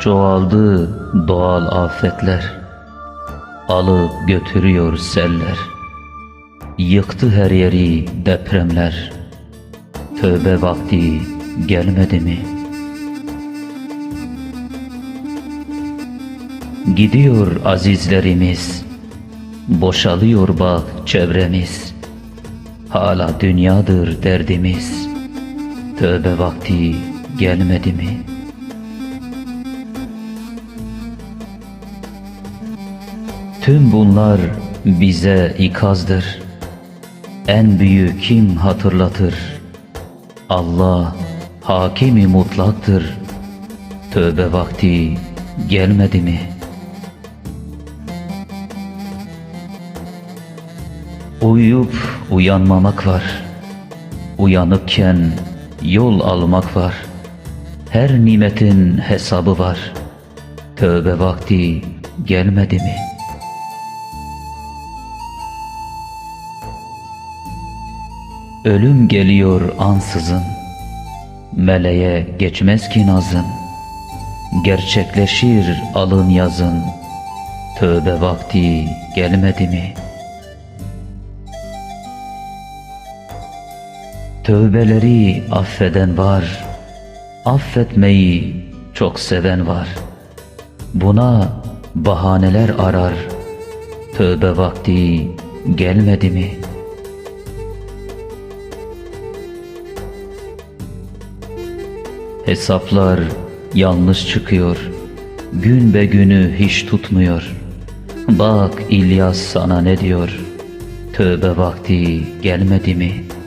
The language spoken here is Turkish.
Çoğaldı doğal afetler. Alıp götürüyor seller. Yıktı her yeri depremler. Tövbe vakti gelmedi mi? Gidiyor azizlerimiz Boşalıyor bak çevremiz. Hala dünyadır derdimiz. Tövbe vakti gelmedi mi? Tüm bunlar bize ikazdır. En büyük kim hatırlatır? Allah hakimi mutlaktır. Tövbe vakti gelmedi mi? Uyuyup uyanmamak var. Uyanıkken yol almak var. Her nimetin hesabı var. Tövbe vakti gelmedi mi? Ölüm geliyor ansızın. Meleğe geçmez ki nazın. Gerçekleşir alın yazın. Tövbe vakti gelmedi mi? Tövbeleri affeden var. Affetmeyi çok seven var. Buna bahaneler arar. Tövbe vakti gelmedi mi? Hesaplar yanlış çıkıyor. Gün be günü hiç tutmuyor. Bak İlyas sana ne diyor? Tövbe vakti gelmedi mi?''